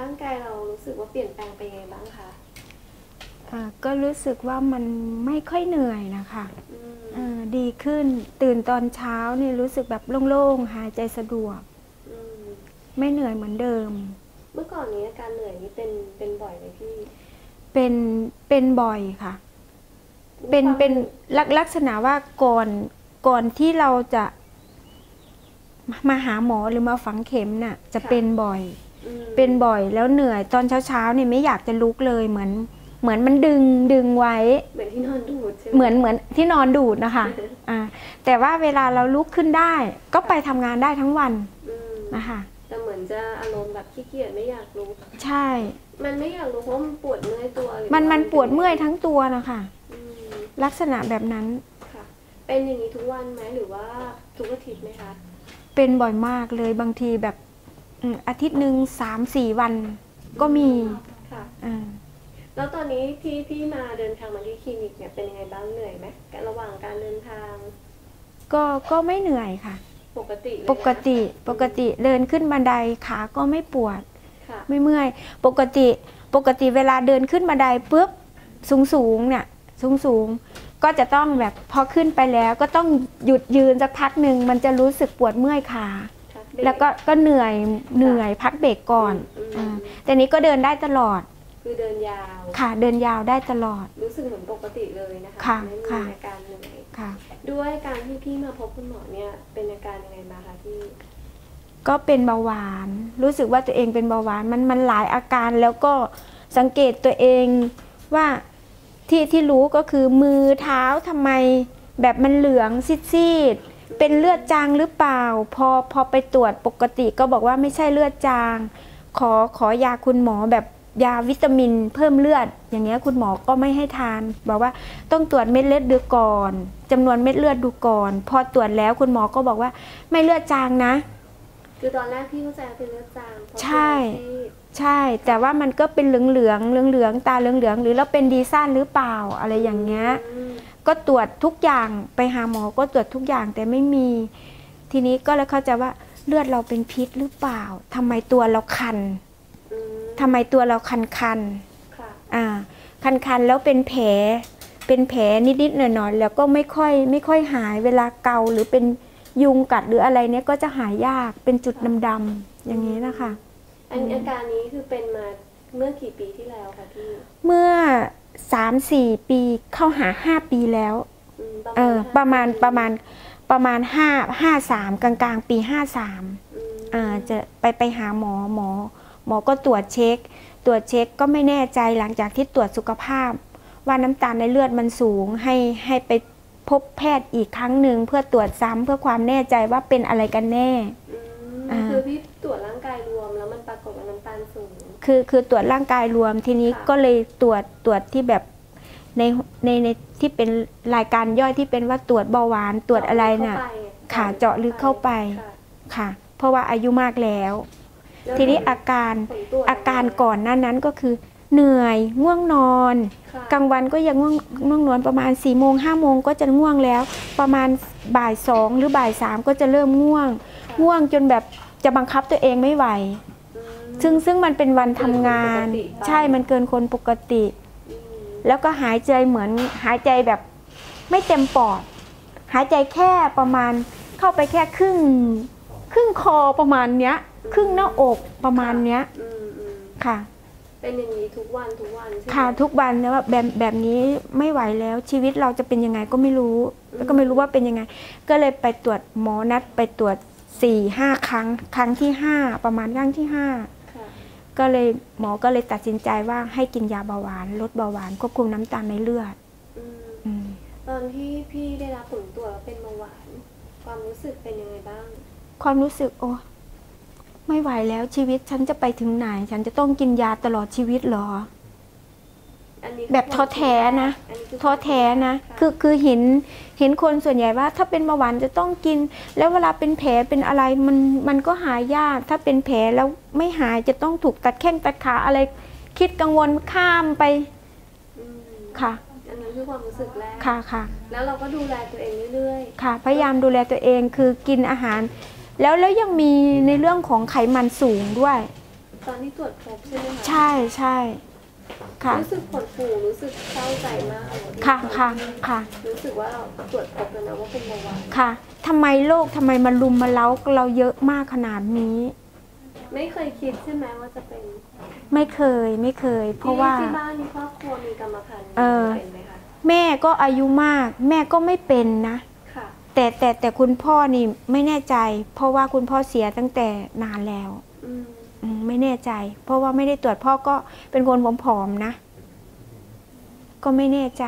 ร่างกายเรารู้สึกว่าเปลี่ยนแปลงไปยังไงบ้างคะอ่าก็รู้สึกว่ามันไม่ค่อยเหนื่อยนะคะอืมอ่าดีขึ้นตื่นตอนเช้านี่รู้สึกแบบโล่งๆหายใจสะดวกอืมไม่เหนื่อยเหมือนเดิม เมื่อก่อนนี้อาการเหนื่อยนี่เป็นเป็นบ่อยไหมพี่ เป็นเป็นบ่อยค่ะ เป็นความเป็นลักลักษณะว่าก่อนก่อนที่เราจะมาหาหมอหรือมาฝังเข็มน่ะ จะเป็นบ่อยอืม เป็นบ่อยแล้วเหนื่อยตอนเช้าๆเนี่ยไม่อยากจะลุกเลยเหมือนเหมือนมันดึงดึงไว้ เหมือนที่นอนดูดใช่ไหมเหมือนเหมือนที่นอนดูดนะคะอ่าแต่ว่าเวลาเราลุกขึ้นได้ ก็ไปทำงานได้ทั้งวันอืมนะคะแต่เหมือนจะอารมณ์แบบขี้เกียจไม่อยากลุกใช่ มันไม่อยากลุกเพราะมันปวดเมื่อยตัวหรือมันว่ามันปวดเมื่อยทั้งตัวนะคะอืมลักษณะแบบนั้นค่ะ เป็นอย่างนี้ทุกวันไหมหรือว่าทุกอาทิตย์ไหมคะเป็นบ่อยมากเลยบางทีแบบ อืมอาทิตย์หนึ่งสามสี่วันก็มีค่ะอ่าแล้วตอนนี้ที่พี่มาเดินทางมาที่คลินิกเนี่ยเป็นยังไงบ้างเหนื่อยไหมระหว่างการเดินทาง ก็ก็ไม่เหนื่อยค่ะ ปกติเลยนะปกติปกติเดินขึ้นบันไดขาก็ไม่ปวดค่ะไม่เมื่อย ปกติปกติเวลาเดินขึ้นบันไดปุ๊บสูงสูงๆเนี่ยสูงสูงๆก็จะต้องแบบพอขึ้นไปแล้วก็ต้องหยุดยืนสักพักหนึ่งมันจะรู้สึกปวดเมื่อยขาค่ะ แล้วก็ก็เหนื่อยเหนื่อยพักเบรกก่อนอืมอ่าแต่นี้ก็เดินได้ตลอด คือเดินยาว ค่ะ เดินยาวได้ตลอด รู้สึกเหมือนปกติเลยนะคะ ค่ะไม่มีค่ะ อาการเหนื่อยค่ะ ด้วยการที่พี่มาพบคุณหมอเนี่ยเป็นอาการยังไงมาคะพี่ ก็เป็นเบาหวาน รู้สึกว่าตัวเองเป็นเบาหวานมันมันหลายอาการแล้วก็สังเกตตัวเองว่าที่ที่รู้ก็คือมือเท้าทำไมแบบมันเหลืองซีดๆ เป็นเลือดจางหรือเปล่า พอพอไปตรวจปกติก็บอกว่าไม่ใช่เลือดจาง ขอขอยาคุณหมอแบบยาวิตามินเพิ่มเลือด อย่างเงี้ยคุณหมอก็ไม่ให้ทาน บอกว่าต้องตรวจเม็ดเลือดดูก่อนจำนวนเม็ดเลือดดูก่อน พอตรวจแล้วคุณหมอก็บอกว่าไม่เลือดจางนะ คือตอนแรกพี่เข้าใจว่าเป็นเลือดจางเพราะใช่ตัวซีดใช่ แต่ว่ามันก็เป็นเหลืองเหลืองเหลืองเหลืองๆตาเหลืองเหลืองๆหรือเราเป็นดีซ่านหรือเปล่าอะไรอย่างเงี้ยอืม ก็ตรวจทุกอย่างไปหาหมอก็ตรวจทุกอย่างแต่ไม่มี ทีนี้ก็เลยเข้าใจว่าเลือดเราเป็นพิษหรือเปล่าทำไมตัวเราคันอืมทำไมตัวเราคันคันค่ะๆอ่า คันคันๆแล้วเป็นแผล เป็นแผลนิดๆหน่อยๆแล้วก็ไม่ค่อยไม่ค่อยหายเวลาเกาหรือเป็นยุงกัดหรืออะไรเนี้ยก็จะหายยากเป็นจุดดำๆอย่างนี้นะคะอันอาการนี้คือเป็นมาเมื่อกี่ปีที่แล้วคะพี่ เมื่อ สามสี่ปีเข้าหาห้าปีแล้วอืมเออประมาณห้ประมาณประมาณห้าห้าสามกลางกลางๆปีห้าสามอืมอ่าจะไปไปหาหมอหมอ หมอก็ตรวจเช็ค ตรวจเช็คก็ไม่แน่ใจหลังจากที่ตรวจสุขภาพ ว่าน้ำตาลในเลือดมันสูงให้ให้ไปพบแพทย์อีกครั้งหนึ่งเพื่อตรวจซ้ำเพื่อความแน่ใจว่าเป็นอะไรกันแน่อืมอ่าคือพี่ตรวจร่างกาย คือคือตรวจร่างกายรวมทีนี้ค่ะก็เลยตรวจตรวจที่แบบในในในที่เป็นรายการย่อยที่เป็นว่าตรวจเบาหวานตรวจอะไรน่ะเข้าไปค่ะเจาะลึกเข้าไปค่ะค่ะ เพราะว่าอายุมากแล้วแล้วทีนี้อาการผลตรวจอาการก่อนหน้านั้นก็คือ เหนื่อยง่วงนอนค่ะกลางวันก็ยังง่วงง่วงนอนประมาณ4ี่โมงห้าโมงก็จะง่วงแล้ว ประมาณบ่ายสองหรือบ่ายสามก็จะเริ่มง่วงค่ะง่วงจนแบบจะบังคับตัวเองไม่ไหวอืม ซึ่งซึ่งมันเป็นวันทำงาน เกินคนปกติไป ใช่มันเกินคนปกติอืมแล้วก็หายใจเหมือนหายใจแบบไม่เต็มปอด หายใจแค่ประมาณเข้าไปแค่ครึ่ง ครึ่งคอประมาณเนี้ย ครึ่งหน้าอกประมาณเนี้ยอืมอืมค่ะ เป็นอย่างนี้ทุกวันทุกวันใช่ไหมค่ะทุกวันนะว่าแบบแบบนี้ไม่ไหวแล้วชีวิตเราจะเป็นยังไงก็ไม่รู้ แล้วก็ไม่รู้ว่าเป็นยังไง ก็เลยไปตรวจหมอนัดไปตรวจสี่ห้าครั้ง ครั้งที่ห้าประมาณครั้งที่ห้าค่ะ ก็เลยหมอก็เลยตัดสินใจว่าให้กินยาเบาหวาน ลดเบาหวานควบคุมน้ำตาลในเลือดอืมอืมตอนที่พี่ได้รับผลตรวจว่าเป็นเบาหวาน ความรู้สึกเป็นยังไงบ้าง ความรู้สึกโอ้ไม่ไหวแล้วชีวิตฉันจะไปถึงไหน ฉันจะต้องกินยาตลอดชีวิตเหรออันนี้ แบบท้อแท้นะอันนี้คืท้อแท้นะะคือคือเห็นเห็นคนส่วนใหญ่ว่า ถ้าเป็นเบาหวานจะต้องกิน แล้วเวลาเป็นแผลเป็นอะไรมันมันก็หายาก ถ้าเป็นแผลแล้วไม่หายจะต้องถูกตัดแข้งตัดขาอะไร คิดกังวลข้ามไปอืมค่ะอันนั้นคือความรู้สึกแรกค่ะค่ะ แล้วเราก็ดูแลตัวเองเรื่อยค่ะ พยายามดูแลตัวเองคือกินอาหาร แล้วแล้วยังมีในเรื่องของไขมันสูงด้วยๆตอนที่ตรวจพบใช่ไหมคะใช่ใช่ ค่ะ รู้สึกผดหู่รู้สึกเศร้าใจมากเลยค่ะตอนค่ะที่ค่ะ รู้สึกว่าเราตรวจพบแล้วนะว่าเป็นเบาหวานค่ะทำไมโรคทำไมมาลุมมาเล้าเราเยอะมากขนาดนี้ ไม่เคยคิดใช่ไหมว่าจะเป็นไม่เคยไม่เคย เพราะว่า ที่บ้านมีครอบครัวมีกรรมพันธุ์เออ เป็นไหมคะแม่ก็อายุมาก แม่ก็ไม่เป็นนะ ค่ะ แต่แต่แต่คุณพ่อนี่ไม่แน่ใจ เพราะว่าคุณพ่อเสียตั้งแต่นานแล้ว อืมอืม ไม่แน่ใจ เพราะว่าไม่ได้ตรวจพ่อก็เป็นคนผอมๆนะ ก็ไม่แน่ใจ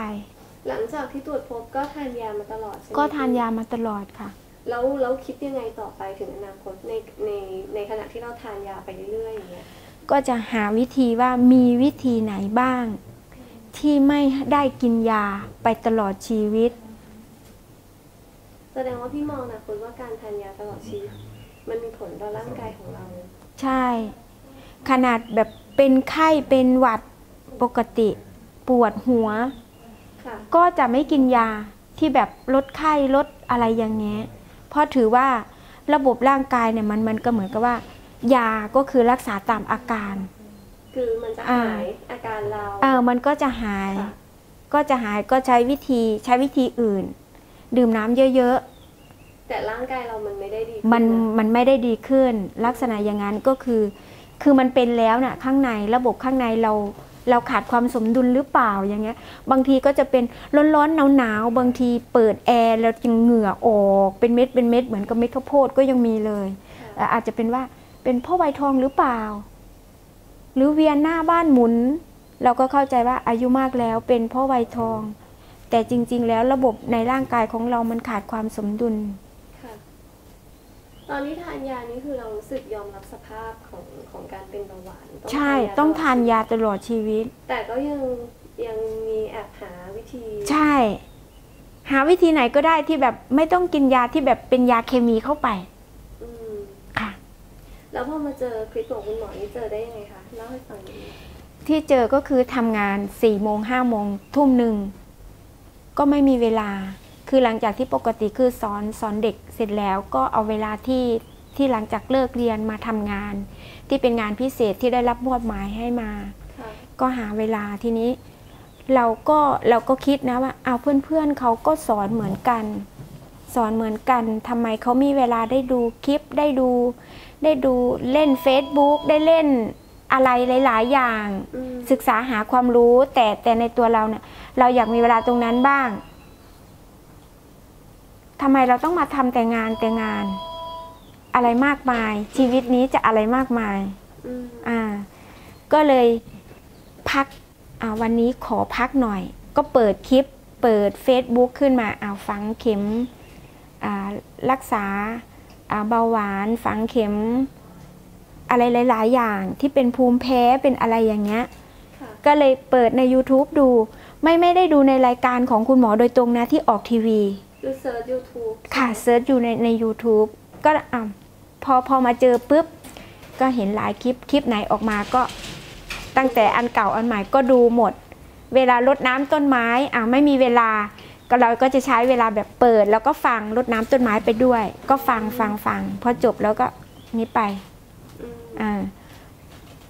หลังจากที่ตรวจพบก็ทานยามาตลอดใช่ไหมก็ทานยามาตลอดค่ะ แล้วแล้วคิดยังไงต่อไปถึงอนาคตในในในขณะที่เราทานยาไปเรื่อยๆอย่างเงี้ยก็จะหาวิธีว่ามีวิธีไหนบ้าง ที่ไม่ได้กินยาไปตลอดชีวิต แสดงว่าพี่มองอนะคุณว่าการทานยาตลอดชีวิตมันมีผลต่อร่างกายของเรา ใช่ ขนาดแบบเป็นไข้เป็นหวัดปกติปวดหัวค่ะก็จะไม่กินยาที่แบบลดไข้ลดอะไรอย่างเงี้ยเพราะถือว่าระบบร่างกายเนี่ยมันมันก็เหมือนกับว่า ยาก็คือรักษาตามอาการ คือมันจะอ่าหายอาการเราเออมันก็จะหายค่ะก็จะหายก็ใช้วิธีใช้วิธีอื่น ดื่มน้ำเยอะ แต่ร่างกายเรามันไม่ได้ดีๆมันขึ้ะมันไม่ได้ดีขึ้น ลักษณะอย่างนั้นก็คือ คือมันเป็นแล้วน่ะข้างในระบบข้างในเราเราขาดความสมดุลหรือเปล่าอย่างเงี้ย บางทีก็จะเป็นร้อนๆหนาวๆบางทีเปิดแอร์แล้วยังเหงื่อออกเป็นเม็ดเป็นเม็ดเหมือนกับเม็ดข้าวโพดก็ยังมีเลยค่ะแต่อาจจะเป็นว่าเป็นเพ่อไวทองหรือเปล่า หรือเวียนหน้าบ้านหมุน เราก็เข้าใจว่าอายุมากแล้วเป็นเพ่อไวทอง แต่จริง ๆ แล้วระบบในร่างกายของเรามันขาดความสมดุลค่ะ ตอนนี้ทานยานี้คือเรารู้สึกยอมรับสภาพของของการเป็นเบาหวานใช่ ต้องทานตลดยาตลอดชีวิต แต่ก็ยังยังมีแอบหาวิธี ใช่ หาวิธีไหนก็ได้ที่แบบไม่ต้องกินยาที่แบบเป็นยาเคมีเข้าไปอืมค่ะ แล้วพอมาเจอคลิปของคุณหมอนี่เจอได้ยังไงคะเล่าให้ฟังหน่อยที่เจอก็คือทำงานสี่โมงห้าโมงทุ่มหนึ่งก็ไม่มีเวลา คือหลังจากที่ปกติคือสอนสอนเด็กเสร็จแล้วก็เอาเวลาที่ที่หลังจากเลิกเรียนมาทำงาน ที่เป็นงานพิเศษที่ได้รับมอบหมายให้มาค่ะก็หาเวลาทีนี้ เราก็เราก็คิดนะว่าเอาเพื่อนๆเขาก็สอนเหมือนกัน สอนเหมือนกันทำไมเขามีเวลาได้ดูคลิปได้ดู ได้ดูเล่น Facebook ได้เล่นอะไรหลาย ๆ อย่างอืมศึกษาหาความรู้แต่แต่ในตัวเราเนี่ยเราอยากมีเวลาตรงนั้นบ้าง ทำไมเราต้องมาทำแต่งานแต่งาน อะไรมากมาย ชีวิตนี้จะอะไรมากมายอืมอ่า ก็เลยพักอ่าวันนี้ขอพักหน่อย ก็เปิดคลิป เปิด Facebook ขึ้นมาอ่าฝังเข็มอ่ารักษาอ่าเบาหวานฝังเข็ม อะไรหลาย ๆ อย่างที่เป็นภูมิแพ้เป็นอะไรอย่างเงี้ยค่ะก็เลยเปิดใน YouTube ดู ไม่ไม่ได้ดูในรายการของคุณหมอโดยตรงนะที่ออกทีวี คือเซิร์ชยูทูบค่ะเซิร์ชอยู่ในใน YouTube ก็อะพอพอมาเจอปุ๊บ ก็เห็นหลายคลิปคลิปไหนออกมาก็ ตั้งแต่อันเก่าอันใหม่ก็ดูหมด เวลารดน้ำต้นไม้อะไม่มีเวลาก็เราก็จะใช้เวลาแบบเปิด แล้วก็ฟังรดน้ำต้นไม้ไปด้วย ก็ฟังฟังฟังพอจบแล้วก็นี้ไปอืมอ่า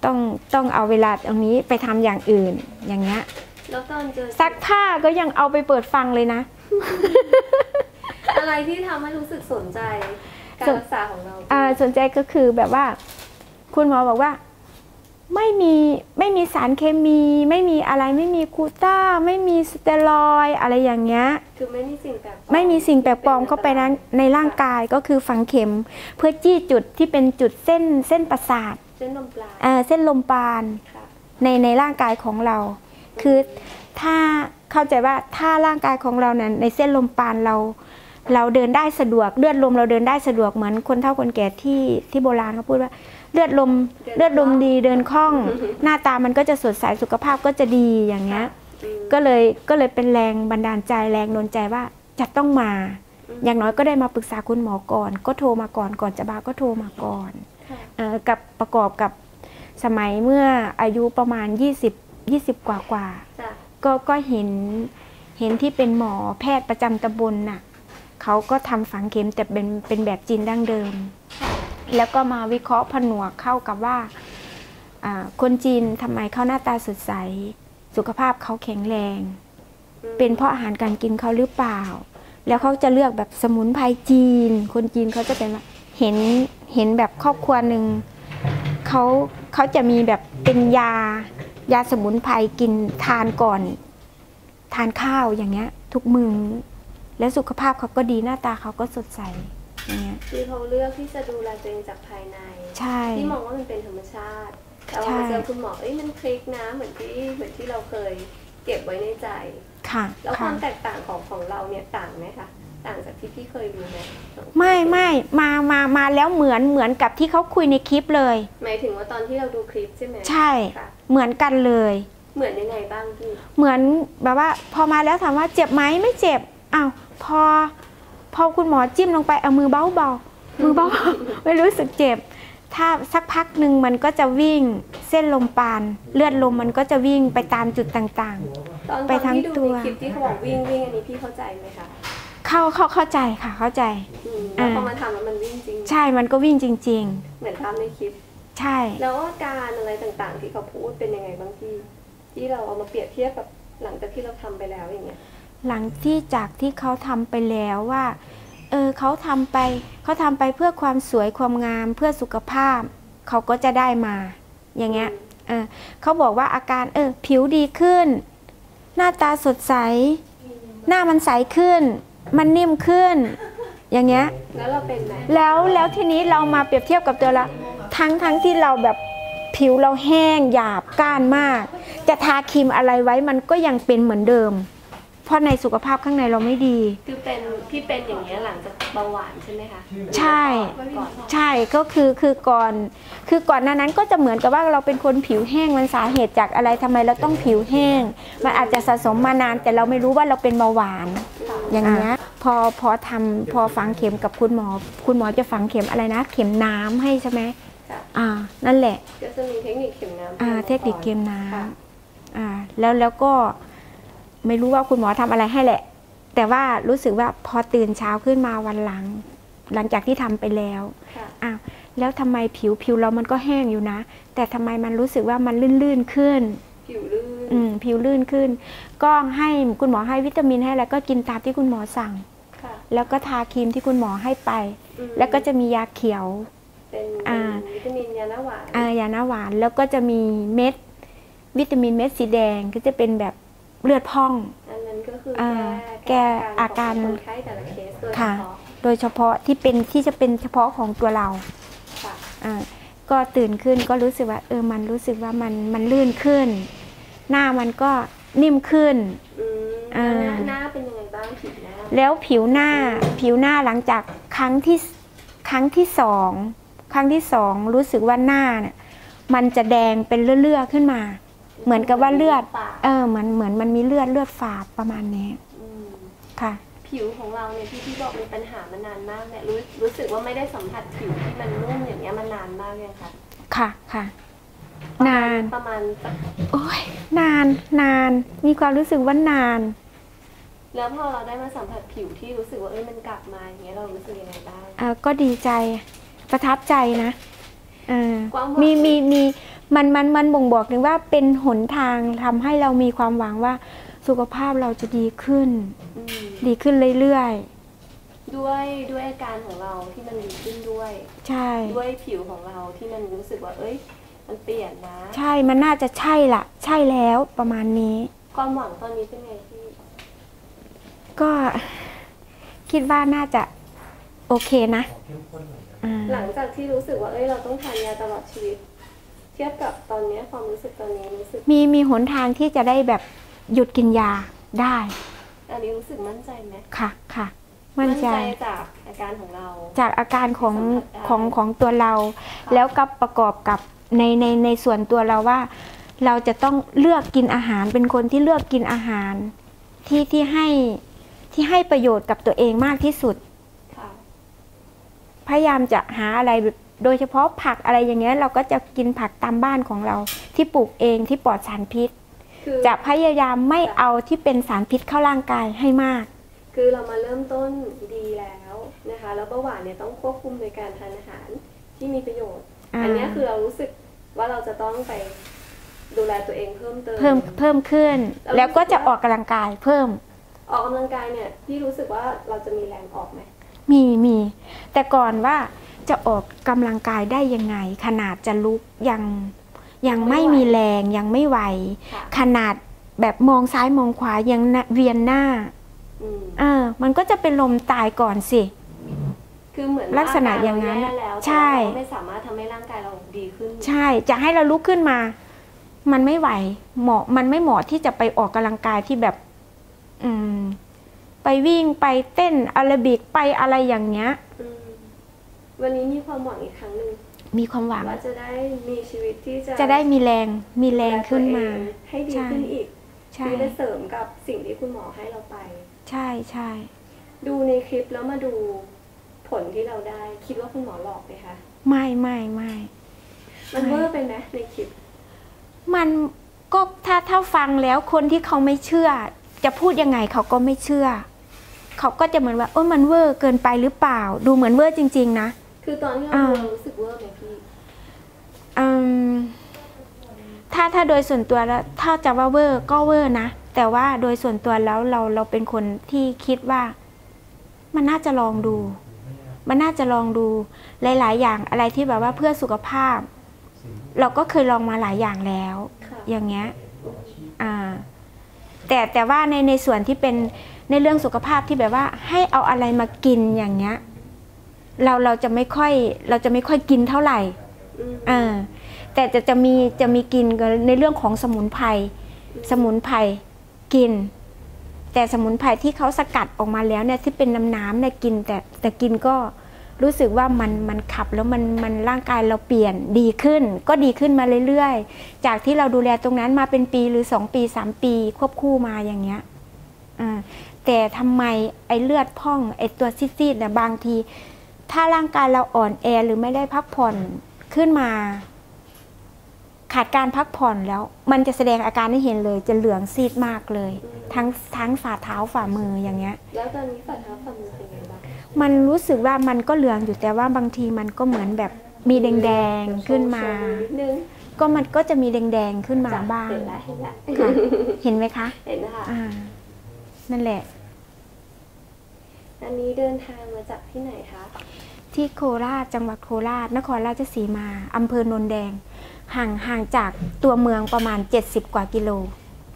ต้องต้องเอาเวลาตรงนี้ไปทำอย่างอื่นอย่างเงี้ยแล้วตอนเจอซักผ้าก็ยังเอาไปเปิดฟังเลยนะ อะไรที่ทำให้รู้สึกสนใจ การสนรักษาของเราอ่าสนใจก็คือแบบว่า คุณหมอบอกว่า ไม่มีไม่มีสารเคมี ไม่มีอะไรไม่มีกลูต้า ไม่มีสเตียรอยด์อะไรอย่างเงี้ยคือไม่มีสิ่งแปลกปลอไม่มีสิ่งแปลกปลอมเข้าไปในในร่างกายก็คือฝังเข็ม เพื่อจี้จุดที่เป็นจุดเส้นเส้นประสาทเช่นนมปลาเอ่อเส้นลมปราณค่ะในในร่างกายของเรา คือถ้า เข้าใจว่าถ้าร่างกายของเราเนี่ยในเส้นลมปราณเรา เราเดินได้สะดวกเลือดลมเราเดินได้สะดวกเหมือนคนเฒ่าคนแก่ที่ที่โบราณเขาพูดว่าเลือดลมเลือดลมดีเดินคล่อง หน้าตามันก็จะสดใสสุขภาพก็จะดีอย่างเงี้ยอืมก็เลยก็เลยเป็นแรงบันดาลใจแรงโดนใจว่าจะต้องมาอืมอย่างน้อยก็ได้มาปรึกษาคุณหมอก่อน ก็โทรมาก่อนก่อนจะมาก็โทรมาก่อนค่ะเอ่อกับประกอบกับสมัยเมื่ออายุประมาณ 20 20 กว่ากว่าจ้ะ ก็ก็เห็นเห็นที่เป็นหมอแพทย์ประจำตำบลน่ะเขาก็ทำฝังเข็มแต่เป็นเป็นแบบจีนดั้งเดิม แล้วก็มาวิเคราะห์ผนวกเข้ากับว่าคนจีนทำไมเขาหน้าตาสดใส สุขภาพเขาแข็งแรง เป็นเพราะอาหารการกินเขาหรือเปล่า แล้วเขาจะเลือกแบบสมุนไพรจีน คนจีนเขาจะเป็นเห็นเห็นแบบครอบครัวหนึ่งเขาเขาจะมีแบบเป็นยา ยาสมุนไพรกินทานก่อน ทานข้าวอย่างเงี้ย ทุกมือแล้วสุขภาพเขาก็ดีหน้าตาเขาก็สดใสอย่างเงี้ยคือเขาเลือกที่จะดูแลตัวเองจากภายในใช่ที่มองว่ามันเป็นธรรมชาติแต่ว่าใช่มาเจอคุณหมอเอ้ยมันคลิกนะเหมือนที่เหมือนที่เราเคยเก็บไว้ในใจค่ะแล้วคค่ะวามแตกต่างของของเราเนี่ยต่างไหมคะ ต่างจากที่พี่เคยรู้ไหมไม่ไม่มามามาแล้วเหมือนเหมือนกับที่เขาคุยในคลิปเลย หมายถึงว่าตอนที่เราดูคลิปใช่ไหมใช่ค่ะเหมือนกันเลย เหมือนยังไงบ้างพี่เหมือนแบบว่า พอมาแล้วถามว่าเจ็บไหมไม่เจ็บอ้าวพอ พอคุณหมอจิ้มลงไปเอามือเบาเบาๆมือเบาๆไม่รู้สึกเจ็บ ถ้าสักพักหนึ่งมันก็จะวิ่งเส้นลมปาน เลือดลมมันก็จะวิ่งไปตามจุดต่างตอนไปตอนทั้งที่ดูตัวในคลิปที่เขาบอกวิ่งวิ่งอันนี้พี่เข้าใจไหมคะๆ เข้าเข้าเข้าใจค่ะเข้าใจอืมแล้วพออ่ามาทำแล้วมันวิ่งจริง ใช่มันก็วิ่งจริงเหมือนภาพในคลิปๆใช่ แล้วอาการอะไรต่างๆ ที่เขาพูดเป็นยังไงบ้างพี่ที่เราเอามาเปรียบเทียบกับหลังจากที่เราทำไปแล้วอย่างเงี้ยหลังที่จากที่เขาทำไปแล้วว่าเออเขาทำไปเขาทำไปเพื่อความสวยความงามเพื่อสุขภาพ เขาก็จะได้มา อย่างเงี้ยเออเขาบอกว่าอาการเออผิวดีขึ้น หน้าตาสดใส หน้ามันใสขึ้น มันนิ่มขึ้น อย่างเงี้ย แล้วเราเป็นไหมแล้วแล้วทีนี้เรามาเปรียบเทียบกับตัวละ ทั้งทั้งที่เราแบบผิวเราแห้งหยาบก้านมาก จะทาครีมอะไรไว้มันก็ยังเป็นเหมือนเดิมเพ ราะในสุขภาพข้างในเราไม่ดี คือเป็นพี่เป็นอย่างเงี้ยหลังจากเบาหวานใช่ไหมคะใช่ ก่อนใช่ก็คือคือก่อน คือก่อนหน้านั้นก็จะเหมือนกับว่าเราเป็นคนผิวแห้งมันสาเหตุจากอะไรทำไมเราต้องผิวแห้ง มันอาจจะสะสมมานานแต่เราไม่รู้ว่าเราเป็นเบาหวานค่ะอย่างเงี้ยพอพอทำพอฝังเข็มกับคุณหมอ คุณหมอจะฝังเข็มอะไรนะ เข็มน้ำให้ใช่ไหมค่ะอ่า นั่นแหละ ก็จะมีเทคนิคเข็มน้ำอ่าให้เทคนิคเข็มน้ค่ะำอ่าแล้วแล้วก็ ไม่รู้ว่าคุณหมอทำอะไรให้แหละ แต่ว่ารู้สึกว่าพอตื่นเช้าขึ้นมาวันหลัง หลังจากที่ทำไปแล้วค่ะอ้าวแล้วทำไมผิวผิวเรามันก็แห้งอยู่นะ แต่ทำไมมันรู้สึกว่ามันลื่นๆขึ้น ผิวลื่นอืมผิวลื่นขึ้น ก็ให้คุณหมอให้วิตามินให้แล้วก็กินตามที่คุณหมอสั่งค่ะแล้วก็ทาครีมที่คุณหมอให้ไปอืมแล้วก็จะมียาเขียวเป็นอ่าวิตามินยาหน้าหวานอายาหน้าหวานแล้วก็จะมีเม็ดวิตามินเม็ดสีแดงก็จะเป็นแบบ เลือดพองอันนั้นก็คืออ่าแก้แก้อาการของคนไข้แต่ละเคสโดยเฉค่ะพาะโดยเฉพาะที่เป็นที่จะเป็นเฉพาะของตัวเราค่ะอ่าก็ตื่นขึ้นก็รู้สึกว่าเออมันรู้สึกว่ามันมันลื่นขึ้น หน้ามันก็นิ่มขึ้นอืมอ่าแล้วหน้าหน้าเป็นยังไงบ้างผิวหน้าแล้วผิวหน้าผิวหน้าหลังจากครั้งที่ครั้งที่สองครั้งที่สองรู้สึกว่าหน้าเนี่ยมันจะแดงเป็นเลือดๆขึ้นมา เหมือนกับว่าเลือดปากเออเหมือนเหมือนมันมีเลือดเลือดฝาดประมาณนี้อืมค่ะ ผิวของเราเนี่ยที่พี่บอกมีปัญหามานานมากเนี่ยรู้รู้สึกว่าไม่ได้สัมผัสผิวที่มันนุ่มอย่างเงี้ยมานานมากยังคะค่ะค่ะนานประมาณสักโอ้ยนานนาน มีความรู้สึกว่านาน แล้วพอเราได้มาสัมผัสผิวที่รู้สึกว่าเอ้ยมันกลับมาอย่างเงี้ยเรารู้สึกยังไงบ้างเออก็ดีใจประทับใจนะเออความหวังมีมี มีมันมันมันบ่งบอกถึงว่าเป็นหนทางทำให้เรามีความหวังว่าสุขภาพเราจะดีขึ้นอืมดีขึ้นเรื่อยด้วยด้วยอาการของเราที่มันดีขึ้นด้วยๆใช่ ด้วยผิวของเราที่มันรู้สึกว่า เอ้ย มันเปลี่ยนนะ ใช่ มันน่าจะใช่ละใช่แล้วประมาณนี้ ความหวังตอนนี้เป็นไงพี่ ก็คิดว่าน่าจะโอเคนะอ่าหลังจากที่รู้สึกว่า เอ้ย เราต้องทานยาตลอดชีวิต เทียบกับตอนเนี้ยความรู้สึกตอนนี้รู้สึก มีมีหนทางที่จะได้แบบหยุดกินยาได้ อันนี้รู้สึกมั่นใจไหมค่ะค่ะ มั่นใจจากอาการของเรา จากอาการของสัมผัสได้ของของตัวเรา แล้วก็ประกอบกับในในในส่วนตัวเราว่า เราจะต้องเลือกกินอาหารเป็นคนที่เลือกกินอาหารที่ที่ให้ที่ให้ประโยชน์กับตัวเองมากที่สุดค่ะพยายามจะหาอะไรแบบ โดยเฉพาะผักอะไรอย่างเงี้ยเราก็จะกินผักตามบ้านของเรา ที่ปลูกเองที่ปลอดสารพิษคือจะพยายามไม่เอาที่เป็นสารพิษเข้าร่างกายให้มาก คือเรามาเริ่มต้นดีแล้วนะคะ แล้วเบาหวานเนี่ยต้องควบคุมโดยการทานอาหารที่มีประโยชน์อ่าอันเนี้ยคือเรารู้สึกว่าเราจะต้องไปดูแลตัวเองเพิ่มเติมเพิ่มเพิ่มขึ้น แล้วก็จะออกกำลังกายเพิ่ม ออกกำลังกายเนี่ยพี่รู้สึกว่าเราจะมีแรงออกไหมมีมี แต่ก่อนว่า จะออกกำลังกายได้ยังไง ขนาดจะลุกยังยังไม่มีแรงยังไม่ไหวค่ะขนาดแบบมองซ้ายมองขวายังน่ะเวียนหน้าอืมเออ มันก็จะเป็นลมตายก่อนสิ คือเหมือนลักษณะอย่างนั้นร่กรเรแย่แล้วใช่แต่ว่าเราไม่สามารถทำให้ร่างกายเราดีขึ้น ใช่จะให้เราลุกขึ้นมา มันไม่ไหวเหมาะมันไม่เหมาะที่จะไปออกกำลังกายที่แบบ อืม ไปวิ่งไปเต้นอาราบิกไปอะไรอย่างเงี้ยอืม วันนี้มีความหวังอีกครั้งหนึ่งมีความหวังว่าจะได้มีชีวิตที่จะจะได้มีแรงมีแรงขึ้นมาดูแลตัวเองให้ดีใช่ขึ้นอีกใช่คือได้เสริมกับสิ่งที่คุณหมอให้เราไป ใช่ใช่ดูในคลิปแล้วมาดูผลที่เราได้ คิดว่าคุณหมอหลอกไหมคะไม่ไม่ไม่มันไม่เวอร์ไปไหมในคลิป มันก็ถ้าถ้าฟังแล้วคนที่เขาไม่เชื่อ จะพูดยังไงเขาก็ไม่เชื่อ เขาก็จะเหมือนว่าเออมันเวอร์เกินไปหรือเปล่า ดูเหมือนเวอร์จริง ๆ นะ คือตอนที่เราอ่าดูเรารู้สึกเวอร์ไหมพี่อืมถ้าถ้าโดยส่วนตัวแล้วถ้าจะว่าเวอร์ก็เวอร์นะ แต่ว่าโดยส่วนตัวแล้วเราเราเป็นคนที่คิดว่า มันน่าจะลองดู มันน่าจะลองดูหลาย ๆ อย่างอะไรที่แบบว่าเพื่อสุขภาพ เราก็เคยลองมาหลายอย่างแล้วค่ะอย่างเงี้ยอ่าแต่แต่ว่าในในส่วนที่เป็นในเรื่องสุขภาพที่แบบว่าให้เอาอะไรมากินอย่างเงี้ย เราเราจะไม่ค่อยเราจะไม่ค่อยกินเท่าไหร่อืมอ่าแต่จะจะมีจะมีกินกันในเรื่องของสมุนไพรสมุนไพรกิน แต่สมุนไพรที่เขาสกัดออกมาแล้วเนี่ยที่เป็นน้ำน้ำเนี่ยกิน แต่แต่กินก็รู้สึกว่ามันมันขับแล้วมันมันร่างกายเราเปลี่ยนดีขึ้น ก็ดีขึ้นมาเรื่อยๆ จากที่เราดูแลตรงนั้นมาเป็นปีหรือสองปีสามปีควบคู่มาอย่างเงี้ยอ่าแต่ทำไมไอ้เลือดพองไอ้ตัวซีดๆเนี่ยบางที ถ้าร่างกายเราอ่อนแอหรือไม่ได้พักผ่อนขึ้นมา ขาดการพักผ่อนแล้ว มันจะแสดงอาการให้เห็นเลย จะเหลืองซีดมากเลย ทั้งทั้งฝ่าเท้าฝ่ามืออย่างเงี้ย แล้วตอนนี้ฝ่าเท้าฝ่ามือเป็นไงบ้างมันรู้สึกว่ามันก็เหลืองอยู่แต่ว่าบางทีมันก็เหมือนแบบมีแดงๆขึ้นมาโชว์นิดนึงก็มันก็จะมีแดงๆขึ้นมาจ้ะบ้างเห็นแล้วเห็นแล้วค่ะเห็นไหมคะ เห็นนะคะอ่านั่นแหละ อันนี้เดินทางมาจากที่ไหนคะ ที่โคราชจังหวัดโคราช นครราชสีมาอำเภอโนนแดง ห่างห่างจากตัวเมืองประมาณ 70 กว่ากิโล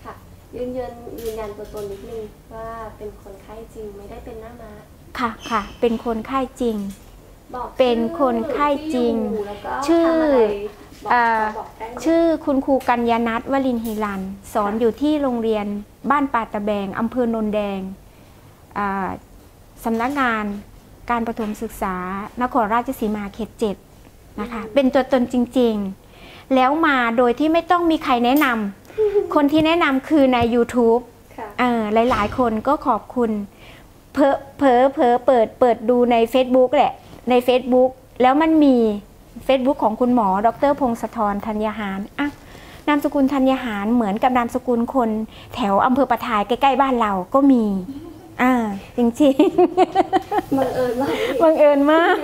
ค่ะ ยืนยันยืนยันตัวตนนิดนึงว่าเป็นคนไข้จริงไม่ได้เป็นหน้าม้าค่ะค่ะ เป็นคนไข้จริง บอกเป็นคนไข้จริงที่อยู่แล้วก็ชื่อทำอะไรบอกเอ่อบอกได้ไหมชื่อคุณครูกัญญานัทวลินฮิรัน สอนอยู่ที่โรงเรียนบ้านป่าตะแบงอำเภอโนนแดงอ่า สำนักงานการประถมศึกษานครราชสีมาเขตเจ็ดนะคะเป็นตัวตนจริงๆ แล้วมาโดยที่ไม่ต้องมีใครแนะนำคนที่แนะนำคือใน YouTube ค่ะเออหลายๆ คนก็ขอบคุณเพอเพอเพอเปิดเปิดดูใน Facebook แหละ ใน Facebook แล้วมันมี Facebook ของคุณหมอ ดรพงศธรธัญญาหารอะนามสกุลธัญญาหารเหมือนกับนามสกุลคนแถวอำเภอปะทายใกล้ ๆ บ้านเราก็มีอ่า จริงๆบังเอิญว่าบังเอิญมาก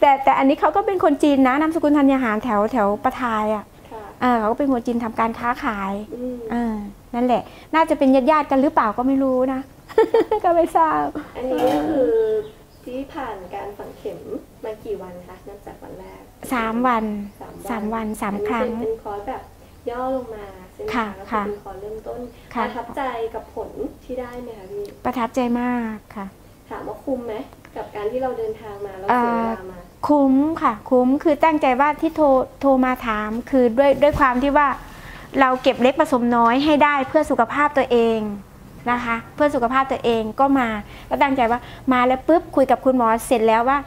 แต่แต่อันนี้เขาก็เป็นคนจีนนะนามสกุลธัญญาหารแถวแถวปะทายอะค่ะอ่าเขาก็เป็นคนจีนทำการค้าขายอืมอ่านั่นแหละ น่าจะเป็นญาติญาติๆกันหรือเปล่าก็ไม่รู้นะ ก็ไม่ทราบ อันนี้ก็คือที่ผ่านการฝังเข็มมากี่วันคะนับจากวันแรกสามวันสามวันสามวันสามอันนี้ครั้งเป็นเป็นคอร์สแบบ ย่อลงมาใช่ไหมค่ะแล้วค่ะเป็นคอร์สเริ่มต้นค่ะประทับใจกับผลที่ได้ไหมคะพี่ประทับใจมากค่ะ ถามว่าคุ้มไหมกับการที่เราเดินทางมาแล้วเอ่เสียอเวลามาคุ้มค่ะ คุ้มคือตั้งใจว่าที่โทรโทรมาถามคือด้วยด้วยความที่ว่าเราเก็บเล็กผสมน้อยให้ได้เพื่อสุขภาพตัวเองนะคะ เพื่อสุขภาพตัวเองก็มาก็ตั้งใจว่ามาแล้วปุ๊บคุยกับคุณหมอเสร็จแล้วว่า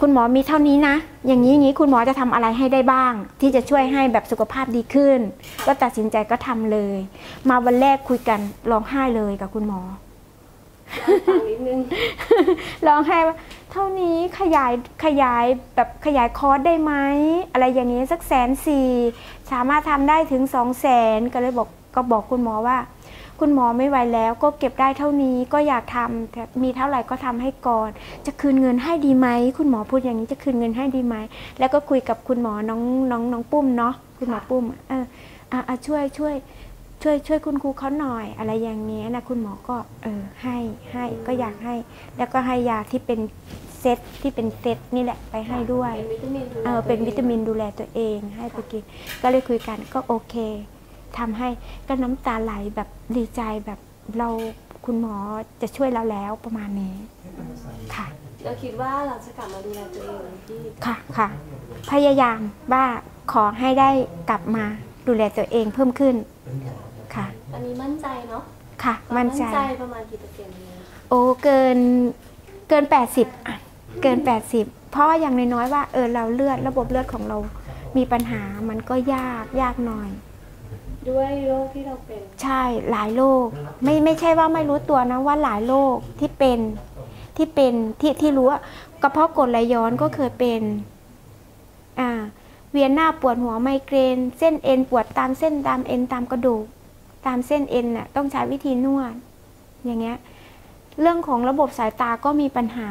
คุณหมอมีเท่านี้นะ อย่างนี้อย่างนี้คุณหมอจะทำอะไรให้ได้บ้าง ที่จะช่วยให้แบบสุขภาพดีขึ้น ก็ตัดสินใจก็ทำเลย มาวันแรกคุยกันร้องไห้เลยกับคุณหมอฟังนิดนึงร้องไห้ว่าเท่านี้ขยายขยายแบบขยายคอร์สได้ไหมอะไรอย่างนี้สักแสนสี่สามารถทำได้ถึงสองแสนก็เลยบอกก็บอกคุณหมอว่า คุณหมอไม่ไหวแล้วก็เก็บได้เท่านี้ก็อยากทำแต่มีเท่าไหร่ก็ทำให้ก่อน จะคืนเงินให้ดีไหมคุณหมอพูดอย่างนี้จะคืนเงินให้ดีไหมแล้วก็คุยกับคุณหมอน้องน้องน้องปุ้มเนาะคุณหมอปุ้มเอออะอะช่วยช่วยช่วยช่วยคุณครูเขาหน่อยอะไรอย่างนี้นะคุณหมอก็เออให้ให้ก็อยากให้ แล้วก็ให้ยาที่เป็นเซตที่เป็นเซตนี่แหละไปให้ด้วยเป็นวิตามินดูแลเออเป็นตัวงวิตามินดูแลตัวเองให้ไปกินก็เลยคุยกันก็โอเค ทำให้ก็น้ำตาไหลแบบดีใจแบบเราคุณหมอจะช่วยเราแล้วประมาณนี้ค่ะเราคิดว่าเราจะกลับมาดูแลตัวเองไหมพี่ค่ะค่ะ พยายามว่าขอให้ได้กลับมาดูแลตัวเองเพิ่มขึ้นค่ะอันนี้มั่นใจเนาะค่ะความมั่นใจประมาณกี่เปอร์เซ็นต์เนี่ยโอ้เกินเกิน 80อะเกิน 80 เพราะว่าอย่างน้อยๆว่าเออเราเลือดระบบเลือดของเรามีปัญหามันก็ยากยากหน่อย ด้วยโรคที่เราเป็น ใช่หลายโรคไม่ไม่ใช่ว่าไม่รู้ตัวนะว่าหลายโรคที่เป็นที่เป็นที่ที่รู้ว่ากระเพาะกรดไหลย้อนก็เคยเป็นอ่าเวียนหน้าปวดหัวไมเกรน เส้นเอ็นปวดตามเส้นตามเอ็นตามกระดูก ตามเส้นเอ็นน่ะต้องใช้วิธีนวด อย่างเงี้ย เรื่องของระบบสายตาก็มีปัญหา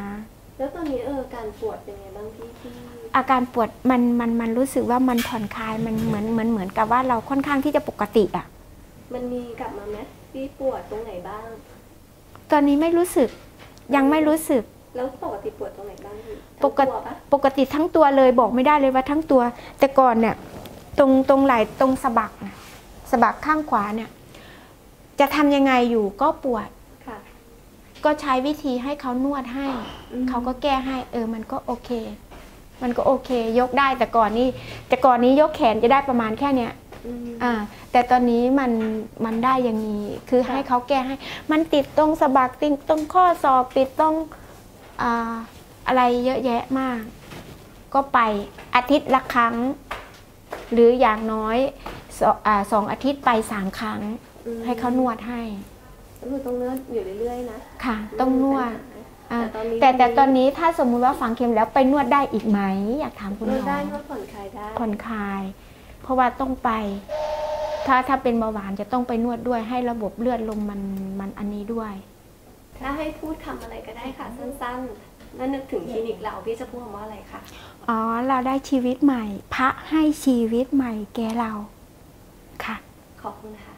แล้วตอนนี้เออการปวดเป็นไงบ้างพี่พี่อาการปวดมันมันมันรู้สึกว่ามันผ่อนคลายมันเหมือนเหมือนเหมือนกับว่าเราค่อนข้างที่จะปกติอะ มันมีกลับมาไหมพี่ปวดตรงไหนบ้าง ตอนนี้ไม่รู้สึกยังไม่รู้สึก แล้วปกติปวดตรงไหนบ้างพี่ปกติทั้งตัวปะปกติทั้งตัวเลยบอกไม่ได้เลยว่าทั้งตัว แต่ก่อนเนี่ยตรงตรงไหล่ตรงสะบักน่ะสะบักข้างขวาเนี่ย จะทำยังไงอยู่ก็ปวดค่ะ ก็ใช้วิธีให้เขานวดให้อืมเขาก็แก้ให้ เออ มันก็โอเค มันก็โอเค ยกได้แต่ก่อนนี้ แต่ก่อนนี้ยกแขนจะได้ประมาณแค่เนี้ยอืมอ่า แต่ตอนนี้มันมันได้อย่างนี้ คือค่ะให้เขาแก้ให้ มันติดตรงสะบักติดตรงข้อศอกติดตรงอ่าอะไรเยอะแยะมาก ก็ไปอาทิตย์ละครั้ง หรืออย่างน้อยสออาสองอาทิตย์ไปสามครั้งอืมให้เขานวดให้ ก็คือต้องนวดอยู่เรื่อยๆนะค่ะ ต้องนวดแต่อ่าตอนนี้แต่แต่ตอนนี้ถ้าสมมุติว่าฝังเข็มแล้วไปนวดได้อีกไหม อยากถามคุณนหมวดอได้นวดผ่อนคลายได้ผ่อนคลาย เพราะว่าต้องไป ถ้าถ้าเป็นเบาหวานจะต้องไปนวดด้วยให้ระบบเลือดลมมันมันอันนี้ด้วย ถ้าให้พูดคำอะไรก็ได้ค่ะสั้นๆนั่นนึกถึงคลินิกเราพี่จะพูดคำว่าอะไรคะอ๋อเราได้ชีวิตใหม่ พระให้ชีวิตใหม่แก่เราค่ะ ขอบคุณค่ะ